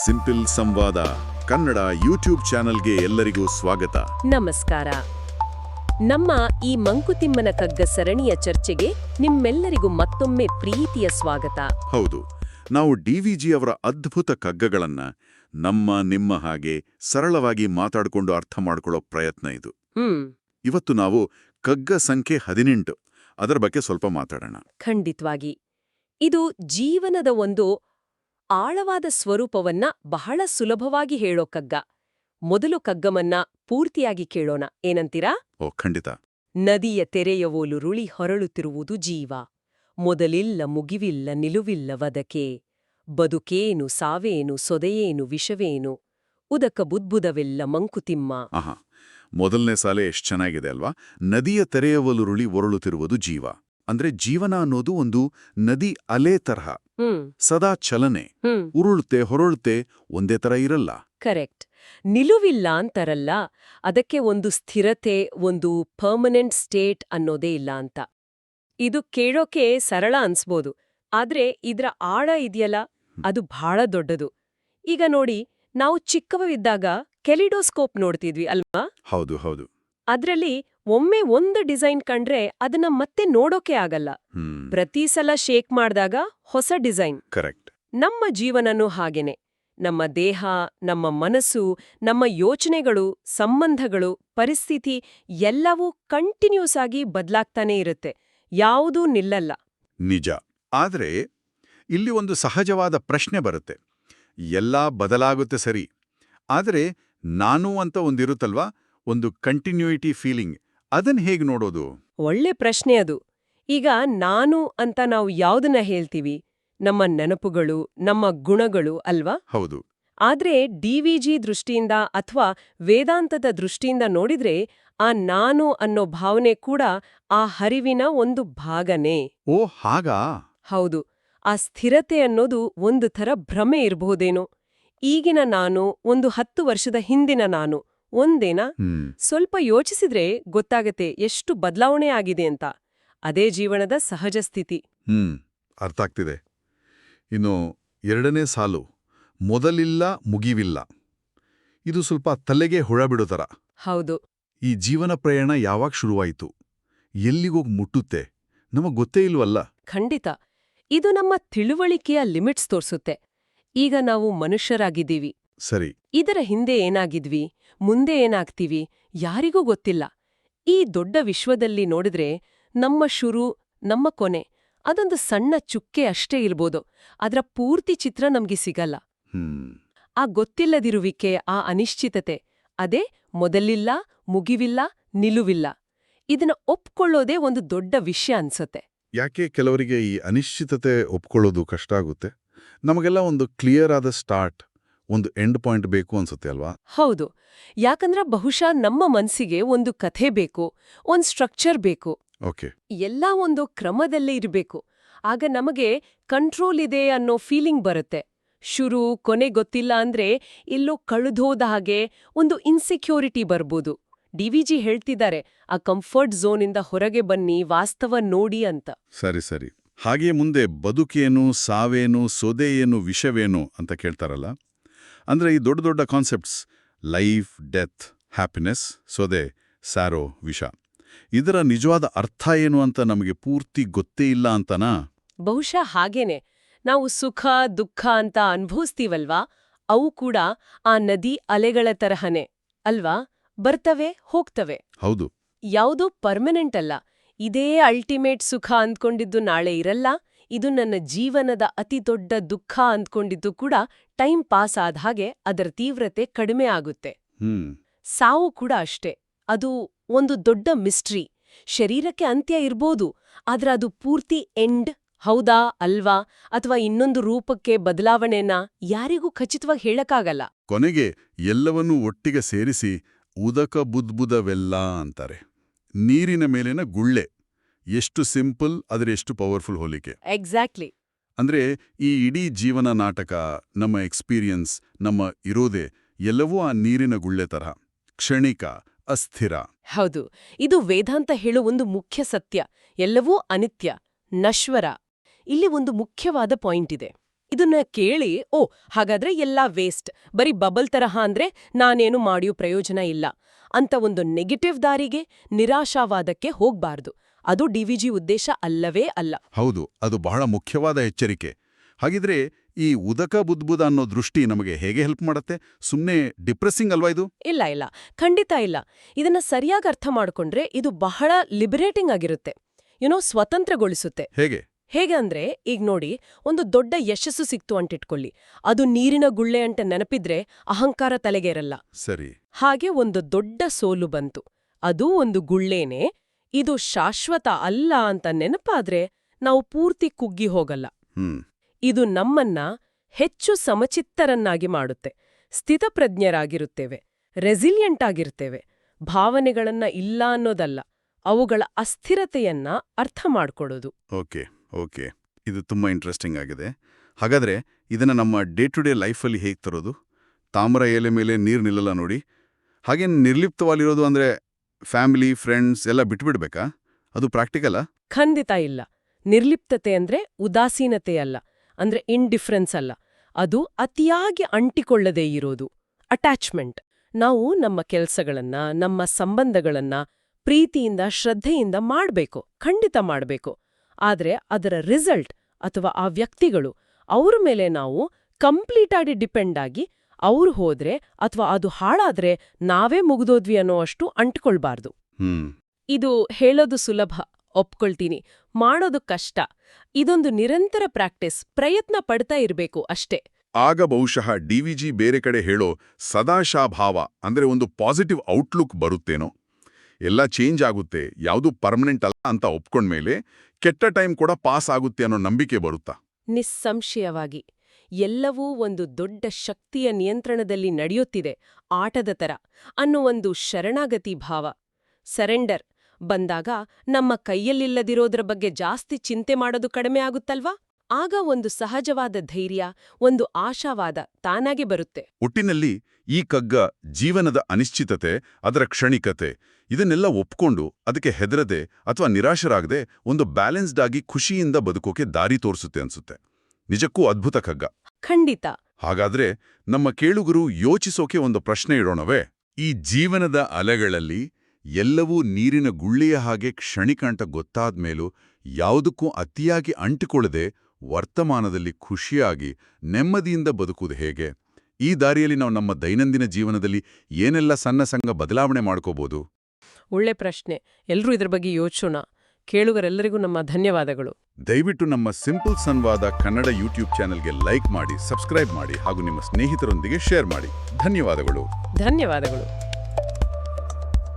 Simple ಸಂವಾದ Kannada YouTube ಚಾನೆಲ್ಗೆ ಎಲ್ಲರಿಗೂ ಸ್ವಾಗತ. ನಮಸ್ಕಾರ. ನಮ್ಮ ಈ ಮಂಕುತಿಮ್ಮನ ಕಗ್ಗ ಸರಣಿಯ ಚರ್ಚೆಗೆ ನಿಮ್ಮೆಲ್ಲರಿಗೂ ಮತ್ತೊಮ್ಮೆ ಪ್ರೀತಿಯ ಸ್ವಾಗತ. ಹೌದು ನಾವು ಡಿವಿಜಿ ಅವರ ಅದ್ಭುತ ಕಗ್ಗಗಳನ್ನ ನಮ್ಮ ನಿಮ್ಮ ಹಾಗೆ ಸರಳವಾಗಿ ಮಾತಾಡಿಕೊಂಡು ಅರ್ಥ ಮಾಡಿಕೊಳ್ಳೋ ಪ್ರಯತ್ನ ಇದು. ಹ್ಮ್. ಇವತ್ತು ನಾವು ಕಗ್ಗ ಸಂಖ್ಯೆ ಹದಿನೆಂಟು ಅದರ ಬಗ್ಗೆ ಸ್ವಲ್ಪ ಮಾತಾಡೋಣ. ಖಂಡಿತವಾಗಿ. ಇದು ಜೀವನದ ಒಂದು ಆಳವಾದ ಸ್ವರೂಪವನ್ನ ಬಹಳ ಸುಲಭವಾಗಿ ಹೇಳೋ ಕಗ್ಗ. ಮೊದಲು ಕಗ್ಗಮನ್ನ ಪೂರ್ತಿಯಾಗಿ ಕೇಳೋಣ. ಏನಂತೀರಾ? ಓ ಖಂಡಿತ. ನದಿಯ ತೆರೆಯವೋಲು ರುಳಿ ಹೊರಳುತ್ತಿರುವುದು ಜೀವ. ಮೊದಲಿಲ್ಲ ಮುಗಿವಿಲ್ಲ ನಿಲುವಿಲ್ಲ ವದಕೆ. ಬದುಕೇನು ಸಾವೇನು ಸೊದೆಯೇನು ವಿಷವೇನು? ಉದಕ ಬುದ್ಬುದವೆಲ್ಲ ಮಂಕುತಿಮ್ಮ ಮೊದಲನೇ ಸಾಲೆ ಎಷ್ಟು ಚೆನ್ನಾಗಿದೆ ಅಲ್ವಾ? ನದಿಯ ತೆರೆಯವಲುರುಳಿ ಒರಳುತ್ತಿರುವುದು ಜೀವ. ಅಂದ್ರೆ ಜೀವನ ಅನ್ನೋದು ಒಂದು ನದಿ ಅಲೆ ತರಹ. ಸದಾ ಚಲನೆ. ಉರುಳುತ್ತೆ ಹೊರಳುತ್ತೆ ಒಂದೇ ತರ ಇರಲ್ಲ. ಕರೆಕ್ಟ್. ನಿಲುವಿಲ್ಲ ಅಂತಾರಲ್ಲ ಅದಕ್ಕೆ ಒಂದು ಸ್ಥಿರತೆ ಒಂದು ಪರ್ಮನೆಂಟ್ ಸ್ಟೇಟ್ ಅನ್ನೋದೇ ಇಲ್ಲ ಅಂತ. ಇದು ಕೇಳೋಕೆ ಸರಳ ಅನ್ಸ್ಬೋದು ಆದ್ರೆ ಇದ್ರ ಆಳ ಇದೆಯಲ್ಲ ಅದು ಬಹಳ ದೊಡ್ಡದು. ಈಗ ನೋಡಿ ನಾವು ಚಿಕ್ಕವವಿದ್ದಾಗ ಕೆಲಿಡೋಸ್ಕೋಪ್ ನೋಡ್ತಿದ್ವಿ ಅಲ್ವಾ? ಹೌದು ಹೌದು. ಅದ್ರಲ್ಲಿ ಒಮ್ಮೆ ಒಂದು ಡಿಸೈನ್ ಕಂಡ್ರೆ ಅದನ್ನ ಮತ್ತೆ ನೋಡೋಕೆ ಆಗಲ್ಲ. ಪ್ರತಿ ಸಲ ಶೇಕ್ ಮಾಡಿದಾಗ ಹೊಸ ಡಿಸೈನ್. ಕರೆಕ್ಟ್. ನಮ್ಮ ಜೀವನನೂ ಹಾಗೇನೆ. ನಮ್ಮ ದೇಹ ನಮ್ಮ ಮನಸ್ಸು ನಮ್ಮ ಯೋಚನೆಗಳು ಸಂಬಂಧಗಳು ಪರಿಸ್ಥಿತಿ ಎಲ್ಲವೂ ಕಂಟಿನ್ಯೂಸ್ ಆಗಿ ಬದಲಾಗ್ತಾನೇ ಇರುತ್ತೆ. ಯಾವುದೂ ನಿಲ್ಲಲ್ಲ. ನಿಜ. ಆದ್ರೆ ಇಲ್ಲಿ ಒಂದು ಸಹಜವಾದ ಪ್ರಶ್ನೆ ಬರುತ್ತೆ. ಎಲ್ಲ ಬದಲಾಗುತ್ತೆ ಸರಿ. ಆದರೆ ನಾನು ಅಂತ ಒಂದಿರುತ್ತಲ್ವಾ? ಒಂದು ಕಂಟಿನ್ಯೂಯಿಟಿ ಫೀಲಿಂಗ್ ಅದನ್ ಹೇಗೆ ನೋಡೋದು? ಒಳ್ಳೆ ಪ್ರಶ್ನೆ ಅದು. ಈಗ ನಾನು ಅಂತ ನಾವು ಯಾವ್ದನ್ನ ಹೇಳ್ತೀವಿ? ನಮ್ಮ ನೆನಪುಗಳು ನಮ್ಮ ಗುಣಗಳು ಅಲ್ವಾ? ಹೌದು. ಆದ್ರೆ ಡಿವಿಜಿ ದೃಷ್ಟಿಯಿಂದ ಅಥವಾ ವೇದಾಂತದ ದೃಷ್ಟಿಯಿಂದ ನೋಡಿದ್ರೆ ಆ ನಾನು ಅನ್ನೋ ಭಾವನೆ ಕೂಡ ಆ ಹರಿವಿನ ಒಂದು ಭಾಗನೇ. ಓ ಹಾಗಾ? ಹೌದು. ಆ ಸ್ಥಿರತೆ ಅನ್ನೋದು ಒಂದು ಥರ ಭ್ರಮೆ ಇರಬಹುದೇನೋ? ಈಗಿನ ನಾನು ಒಂದು ಹತ್ತು ವರ್ಷದ ಹಿಂದಿನ ನಾನು. ಒಂದೇನಾ ಸ್ವಲ್ಪ ಯೋಚಿಸಿದ್ರೆ ಗೊತ್ತಾಗತ್ತೆ ಎಷ್ಟು ಬದಲಾವಣೆ ಆಗಿದೆ ಅಂತ. ಅದೇ ಜೀವನದ ಸಹಜ ಸ್ಥಿತಿ. ಹ್ಮ್ ಅರ್ಥ ಆಗ್ತಿದೆ. ಇನ್ನು ಎರಡನೇ ಸಾಲು ಮೊದಲಿಲ್ಲ ಮುಗಿವಿಲ್ಲ. ಇದು ಸ್ವಲ್ಪ ತಲೆಗೆ ಹುಳ ಬಿಡೋ ಥರ. ಹೌದು. ಈ ಜೀವನ ಪ್ರಯಾಣ ಯಾವಾಗ ಶುರುವಾಯಿತು? ಎಲ್ಲಿಗೋಗ್ ಮುಟ್ಟುತ್ತೆ? ನಮಗ್ ಗೊತ್ತೇ ಇಲ್ವಲ್ಲ? ಖಂಡಿತ. ಇದು ನಮ್ಮ ತಿಳುವಳಿಕೆಯ ಲಿಮಿಟ್ಸ್ ತೋರಿಸುತ್ತೆ. ಈಗ ನಾವು ಮನುಷ್ಯರಾಗಿದ್ದೀವಿ. ಸರಿ. ಇದರ ಹಿಂದೆ ಏನಾಗಿದ್ವಿ? ಮುಂದೆ ಏನಾಗ್ತೀವಿ? ಯಾರಿಗೂ ಗೊತ್ತಿಲ್ಲ. ಈ ದೊಡ್ಡ ವಿಶ್ವದಲ್ಲಿ ನೋಡಿದ್ರೆ ನಮ್ಮ ಶುರು ನಮ್ಮ ಕೊನೆ ಅದೊಂದು ಸಣ್ಣ ಚುಕ್ಕೆ ಅಷ್ಟೇ ಇರ್ಬೋದು. ಅದರ ಪೂರ್ತಿ ಚಿತ್ರ ನಮ್ಗೆ ಸಿಗಲ್ಲ. ಆ ಗೊತ್ತಿಲ್ಲದಿರುವಿಕೆ ಆ ಅನಿಶ್ಚಿತತೆ ಅದೇ ಮೊದಲಿಲ್ಲ ಮುಗಿವಿಲ್ಲ ನಿಲುವಿಲ್ಲ. ಇದನ್ನ ಒಪ್ಕೊಳ್ಳೋದೇ ಒಂದು ದೊಡ್ಡ ವಿಷಯ ಅನ್ಸತ್ತೆ. ಯಾಕೆ ಕೆಲವರಿಗೆ ಈ ಅನಿಶ್ಚಿತತೆ ಒಪ್ಕೊಳ್ಳೋದು ಕಷ್ಟ ಆಗುತ್ತೆ? ನಮಗೆಲ್ಲ ಒಂದು ಕ್ಲಿಯರ್ ಆದ ಸ್ಟಾರ್ಟ್. ಒಂದು ಎಂಡ್ ಪಾಯಿಂಟ್ ಬೇಕು ಅನ್ಸುತ್ತೆ ಅಲ್ವಾ? ಹೌದು. ಯಾಕಂದ್ರೆ ಬಹುಶಃ ನಮ್ಮ ಮನಸ್ಸಿಗೆ ಒಂದು ಕಥೆ ಬೇಕು ಒಂದು ಸ್ಟ್ರಕ್ಚರ್ ಬೇಕು. ಓಕೆ. ಎಲ್ಲ ಒಂದು ಕ್ರಮದಲ್ಲೇ ಇರಬೇಕು. ಆಗ ನಮಗೆ ಕಂಟ್ರೋಲ್ ಇದೆ ಅನ್ನೋ ಫೀಲಿಂಗ್ ಬರುತ್ತೆ. ಶುರು ಕೊನೆ ಗೊತ್ತಿಲ್ಲ ಅಂದ್ರೆ ಎಲ್ಲೋ ಕಳೆದೋದ ಹಾಗೆ ಒಂದು ಇನ್ಸೆಕ್ಯೂರಿಟಿ ಬರ್ಬೋದು. ಡಿ ಡಿವಿಜಿ ಹೇಳ್ತಿದ್ದಾರೆ ಆ ಕಂಫರ್ಟ್ ಝೋನಿಂದ ಹೊರಗೆ ಬನ್ನಿ ವಾಸ್ತವ ನೋಡಿ ಅಂತ. ಸರಿ ಸರಿ. ಹಾಗೆ ಮುಂದೆ ಬದುಕೇನು ಸಾವೇನು ಸೊದೆ ಏನು ವಿಷವೇನು ಅಂತ ಕೇಳ್ತಾರಲ್ಲ? ಅಂದ್ರೆ ಈ ದೊಡ್ಡ ದೊಡ್ಡ ಕಾನ್ಸೆಪ್ಟ್ಸ್ ಲೈಫ್ ಡೆತ್ ಹ್ಯಾಪಿನೆಸ್ ಸೊದೆ ಸ್ಯಾರೋ ವಿಷ. ಇದರ ನಿಜವಾದ ಅರ್ಥ ಏನು ಅಂತ ನಮಗೆ ಪೂರ್ತಿ ಗೊತ್ತೇ ಇಲ್ಲ ಅಂತನಾ? ಬಹುಶಃ ಹಾಗೇನೆ. ನಾವು ಸುಖ ದುಃಖ ಅಂತ ಅನುಭವಿಸ್ತೀವಲ್ವಾ? ಅವು ಕೂಡ ಆ ನದಿ ಅಲೆಗಳ ತರಹನೆ. ಅಲ್ವಾ? ಬರ್ತವೆ ಹೋಗ್ತವೆ. ಹೌದು. ಯಾವುದು ಪರ್ಮನೆಂಟ್ ಅಲ್ಲ. ಇದೇ ಅಲ್ಟಿಮೇಟ್ ಸುಖ ಅಂದ್ಕೊಂಡಿದ್ದು ನಾಳೆ ಇರಲ್ಲ. ಇದು ನನ್ನ ಜೀವನದ ಅತಿ ದೊಡ್ಡ ದುಃಖ ಅಂದ್ಕೊಂಡಿದ್ದು ಕೂಡ ಟೈಮ್ ಪಾಸ್ ಆದ ಹಾಗೆ ಅದರ ತೀವ್ರತೆ ಕಡಿಮೆ ಆಗುತ್ತೆ. ಹ್ಮ್. ಸಾವು ಕೂಡ ಅಷ್ಟೇ. ಅದು ಒಂದು ದೊಡ್ಡ ಮಿಸ್ಟ್ರಿ ಶರೀರಕ್ಕೆ ಅಂತ್ಯ ಇರ್ಬೋದು ಆದ್ರೆ ಅದು ಪೂರ್ತಿ ಎಂಡ್ ಹೌದಾ ಅಲ್ವಾ ಅಥವಾ ಇನ್ನೊಂದು ರೂಪಕ್ಕೆ ಬದಲಾವಣೆನ ಯಾರಿಗೂ ಖಚಿತವಾಗಿ ಹೇಳಕ್ಕಾಗಲ್ಲ. ಕೊನೆಗೆ ಎಲ್ಲವನ್ನೂ ಒಟ್ಟಿಗೆ ಸೇರಿಸಿ ಉದಕ ಬುದ್ಬುದವೆಲ್ಲ ಅಂತಾರೆ. ನೀರಿನ ಮೇಲಿನ ಗುಳ್ಳೆ. ಎಷ್ಟು ಸಿಂಪಲ್ ಆದರೆ ಎಷ್ಟು ಪವರ್ಫುಲ್ ಹೋಲಿಕೆ. ಎಕ್ಸಾಕ್ಟ್ಲಿ ಅಂದ್ರೆ ಈ ಇಡೀ ಜೀವನ ನಾಟಕ ನಮ್ಮ ಎಕ್ಸ್ಪೀರಿಯನ್ಸ್ ನಮ್ಮ ಇರೋದೆ ಎಲ್ಲವೂ ಆ ನೀರಿನ ಗುಳ್ಳೆ ತರಹ. ಕ್ಷಣಿಕ ಅಸ್ಥಿರ. ಹೌದು. ಇದು ವೇದಾಂತ ಹೇಳೋ ಒಂದು ಮುಖ್ಯ ಸತ್ಯ. ಎಲ್ಲವೂ ಅನಿತ್ಯ ನಶ್ವರ. ಇಲ್ಲಿ ಒಂದು ಮುಖ್ಯವಾದ ಪಾಯಿಂಟ್ ಇದೆ. ಇದನ್ನ ಕೇಳಿ ಓ ಹಾಗಾದ್ರೆ ಎಲ್ಲ ವೇಸ್ಟ್. ಬರೀ ಬಬಲ್ ತರಹ ಅಂದ್ರೆ ನಾನೇನು ಮಾಡಿಯೂ ಪ್ರಯೋಜನ ಇಲ್ಲ. ಅಂತ ಒಂದು ನೆಗೆಟಿವ್ ದಾರಿಗೆ ನಿರಾಶಾವಾದಕ್ಕೆ ಹೋಗ್ಬಾರ್ದು. ಅದು ಡಿವಿಜಿ ಉದ್ದೇಶ ಅಲ್ಲವೇ ಅಲ್ಲ. ಹೌದು ಅದು ಬಹಳ ಮುಖ್ಯವಾದ ಎಚ್ಚರಿಕೆ. ಹಾಗಿದ್ರೆ ಈ ಉದಕ ಬುದ್ಬುದ ಅನ್ನೋ ದೃಷ್ಟಿ ನಮಗೆ ಹೇಗೆ ಹೆಲ್ಪ್ ಮಾಡುತ್ತೆ? ಸುಮ್ಮನೆ ಡಿಪ್ರೆಸ್ಸಿಂಗ್ ಅಲ್ವಾ ಇದು? ಇಲ್ಲ ಇಲ್ಲ. ಖಂಡಿತ ಇಲ್ಲ. ಇದನ್ನ ಸರಿಯಾಗಿ ಅರ್ಥ ಮಾಡ್ಕೊಂಡ್ರೆ ಇದು ಬಹಳ ಲಿಬರೇಟಿಂಗ್ ಆಗಿರುತ್ತೆ. ಯುನೋ ಸ್ವತಂತ್ರಗೊಳಿಸುತ್ತೆ. ಹೇಗೆ? ಹೇಗೆ ಅಂದ್ರೆ ಈಗ ನೋಡಿ ಒಂದು ದೊಡ್ಡ ಯಶಸ್ಸು ಸಿಕ್ತು ಅಂಟಿಟ್ಕೊಳ್ಳಿ. ಅದು ನೀರಿನ ಗುಳ್ಳೆ ಅಂತ ನೆನಪಿದ್ರೆ ಅಹಂಕಾರ ತಲೆಗೇರಲ್ಲ. ಸರಿ. ಹಾಗೆ ಒಂದು ದೊಡ್ಡ ಸೋಲು ಬಂತು. ಅದು ಒಂದು ಗುಳ್ಳೇನೆ ಇದು ಶಾಶ್ವತ ಅಲ್ಲ ಅಂತ ನೆನಪಾದ್ರೆ ನಾವು ಪೂರ್ತಿ ಕುಗ್ಗಿ ಹೋಗಲ್ಲ. ಇದು ನಮ್ಮನ್ನ ಹೆಚ್ಚು ಸಮಚಿತ್ತರನ್ನಾಗಿ ಮಾಡುತ್ತೆ. ಸ್ಥಿತಪ್ರಜ್ಞರಾಗಿರುತ್ತೇವೆ ರೆಸಿಲಿಯಂಟ್ ಆಗಿರ್ತೇವೆ ಭಾವನೆಗಳನ್ನ ಇಲ್ಲ ಅನ್ನೋದಲ್ಲ ಅವುಗಳ ಅಸ್ಥಿರತೆಯನ್ನ ಅರ್ಥ ಮಾಡ್ಕೊಡೋದು. Okay okay. ಇದು ತುಂಬಾ ಇಂಟ್ರೆಸ್ಟಿಂಗ್ ಆಗಿದೆ. ಹಾಗಾದ್ರೆ ಇದನ್ನ ನಮ್ಮ ಡೇ ಟು ಡೇ ಲೈಫಲ್ಲಿ ಹೇಗೆ ತರೋದು? ತಾಮ್ರ ಎಲೆ ಮೇಲೆ ನೀರು ನಿಲ್ಲಲ್ಲ ನೋಡಿ. ಹಾಗೆ ನಿರ್ಲಿಪ್ತವಾಗಿರೋದು ಅಂದರೆ ಫ್ಯಾಮಿಲಿ, ಫ್ರೆಂಡ್ಸ್ ಎಲ್ಲ ಬಿಟ್ಬಿಡ್ಬೇಕಾ? ಅದು ಪ್ರಾಕ್ಟಿಕಲ್ಲ ಖಂಡಿತ ಇಲ್ಲ. ನಿರ್ಲಿಪ್ತತೆ ಅಂದ್ರೆ ಉದಾಸೀನತೆ ಅಲ್ಲ. ಅಂದ್ರೆ ಇಂಡಿಫರೆನ್ಸ್ ಅಲ್ಲ. ಅದು ಅತಿಯಾಗಿ ಅಂಟಿಕೊಳ್ಳದೇ ಇರೋದು. ಅಟ್ಯಾಚ್ಮೆಂಟ್ ನಾವು ನಮ್ಮ ಕೆಲಸಗಳನ್ನ, ನಮ್ಮ ಸಂಬಂಧಗಳನ್ನ ಪ್ರೀತಿಯಿಂದ, ಶ್ರದ್ಧೆಯಿಂದ ಮಾಡಬೇಕು. ಖಂಡಿತ ಮಾಡಬೇಕು. ಆದರೆ ಅದರ ರಿಸಲ್ಟ್ ಅಥವಾ ಆ ವ್ಯಕ್ತಿಗಳು, ಅವ್ರ ಮೇಲೆ ನಾವು ಕಂಪ್ಲೀಟಾಗಿ ಡಿಪೆಂಡ್ ಆಗಿ ಅವ್ರು ಹೋದ್ರೆ ಅಥವಾ ಅದು ಹಾಳಾದ್ರೆ ನಾವೇ ಮುಗಿದೋದ್ವಿ ಅನ್ನೋ ಅಷ್ಟು ಅಂಟ್ಕೊಳ್ಬಾರ್ದು. ಹ್ಮ್. ಇದು ಹೇಳೋದು ಸುಲಭ ಒಪ್ಕೊಳ್ತೀನಿ. ಮಾಡೋದು ಕಷ್ಟ. ಇದೊಂದು ನಿರಂತರ ಪ್ರಾಕ್ಟೀಸ್ ಪ್ರಯತ್ನ ಪಡ್ತಾ ಇರಬೇಕು ಅಷ್ಟೇ. ಆಗ ಬಹುಶಃ ಡಿವಿಜಿ ಬೇರೆ ಕಡೆ ಹೇಳೋ ಸದಾಶಾಭಾವ ಅಂದ್ರೆ ಒಂದು ಪಾಸಿಟಿವ್ ಔಟ್ಲುಕ್ ಬರುತ್ತೇನೋ. ಎಲ್ಲ ಚೇಂಜ್ ಆಗುತ್ತೆ ಯಾವುದು ಪರ್ಮನೆಂಟ್ ಅಲ್ಲ ಅಂತ ಒಪ್ಕೊಂಡ್ಮೇಲೆ ಕೆಟ್ಟ ಟೈಮ್ ಕೂಡ ಪಾಸ್ ಆಗುತ್ತೆ ಅನ್ನೋ ನಂಬಿಕೆ ಬರುತ್ತಾ? ನಿಸ್ಸಂಶಯವಾಗಿ. ಎಲ್ಲವೂ ಒಂದು ದೊಡ್ಡ ಶಕ್ತಿಯ ನಿಯಂತ್ರಣದಲ್ಲಿ ನಡೆಯುತ್ತಿದೆ, ಆಟದ ತರ ಅನ್ನೋ ಒಂದು ಶರಣಾಗತಿ ಭಾವ. ಸರೆಂಡರ್, ಬಂದಾಗ ನಮ್ಮ ಕೈಯಲ್ಲಿಲ್ಲದಿರೋದ್ರ ಬಗ್ಗೆ ಜಾಸ್ತಿ ಚಿಂತೆ ಮಾಡೋದು ಕಡಿಮೆ ಆಗುತ್ತಲ್ವಾ? ಆಗ ಒಂದು ಸಹಜವಾದ ಧೈರ್ಯ, ಒಂದು ಆಶಾವಾದ ತಾನಾಗೆ ಬರುತ್ತೆ. ಒಟ್ಟಿನಲ್ಲಿ ಈ ಕಗ್ಗ ಜೀವನದ ಅನಿಶ್ಚಿತತೆ, ಅದರ ಕ್ಷಣಿಕತೆ, ಇದನ್ನೆಲ್ಲ ಒಪ್ಕೊಂಡು ಅದಕ್ಕೆ ಹೆದರದೆ ಅಥವಾ ನಿರಾಶರಾಗದೆ ಒಂದು ಬ್ಯಾಲೆನ್ಸ್ಡ್ ಆಗಿ ಖುಷಿಯಿಂದ ಬದುಕೋಕೆ ದಾರಿ ತೋರಿಸುತ್ತೆ ಅನ್ಸುತ್ತೆ. ನಿಜಕ್ಕೂ ಅದ್ಭುತ ಕಗ್ಗ. ಖಂಡಿತ. ಹಾಗಾದ್ರೆ ನಮ್ಮ ಕೇಳುಗರು ಯೋಚಿಸೋಕೆ ಒಂದು ಪ್ರಶ್ನೆ ಇಡೋಣವೇ? ಈ ಜೀವನದ ಅಲೆಗಳಲ್ಲಿ ಎಲ್ಲವೂ ನೀರಿನ ಗುಳ್ಳೆಯ ಹಾಗೆ ಕ್ಷಣಿಕ ಅಂತ ಗೊತ್ತಾದ್ಮೇಲೂ ಯಾವುದಕ್ಕೂ ಅತಿಯಾಗಿ ಅಂಟಿಕೊಳ್ಳದೆ ವರ್ತಮಾನದಲ್ಲಿ ಖುಷಿಯಾಗಿ ನೆಮ್ಮದಿಯಿಂದ ಬದುಕುವುದು ಹೇಗೆ? ಈ ದಾರಿಯಲ್ಲಿ ನಾವು ನಮ್ಮ ದೈನಂದಿನ ಜೀವನದಲ್ಲಿ ಏನೆಲ್ಲ ಸಣ್ಣ ಸಂಘ ಬದಲಾವಣೆ ಮಾಡ್ಕೋಬಹುದು ಒಳ್ಳೆ ಪ್ರಶ್ನೆ. ಎಲ್ಲರೂ ಇದ್ರ ಬಗ್ಗೆ ಯೋಚೋಣ ಕೇಳುಗರೆಲ್ಲರಿಗೂ ನಮ್ಮ ಧನ್ಯವಾದಗಳು. ದಯವಿಟ್ಟು ನಮ್ಮ ಸಿಂಪಲ್ ಸಂವಾದ ಕನ್ನಡ ಯೂಟ್ಯೂಬ್ ಚಾನೆಲ್ಗೆ ಲೈಕ್ ಮಾಡಿ ಸಬ್ಸ್ಕ್ರೈಬ್ ಮಾಡಿ ಹಾಗೂ ನಿಮ್ಮ ಸ್ನೇಹಿತರೊಂದಿಗೆ ಶೇರ್ ಮಾಡಿ. ಧನ್ಯವಾದಗಳು. ಧನ್ಯವಾದಗಳು.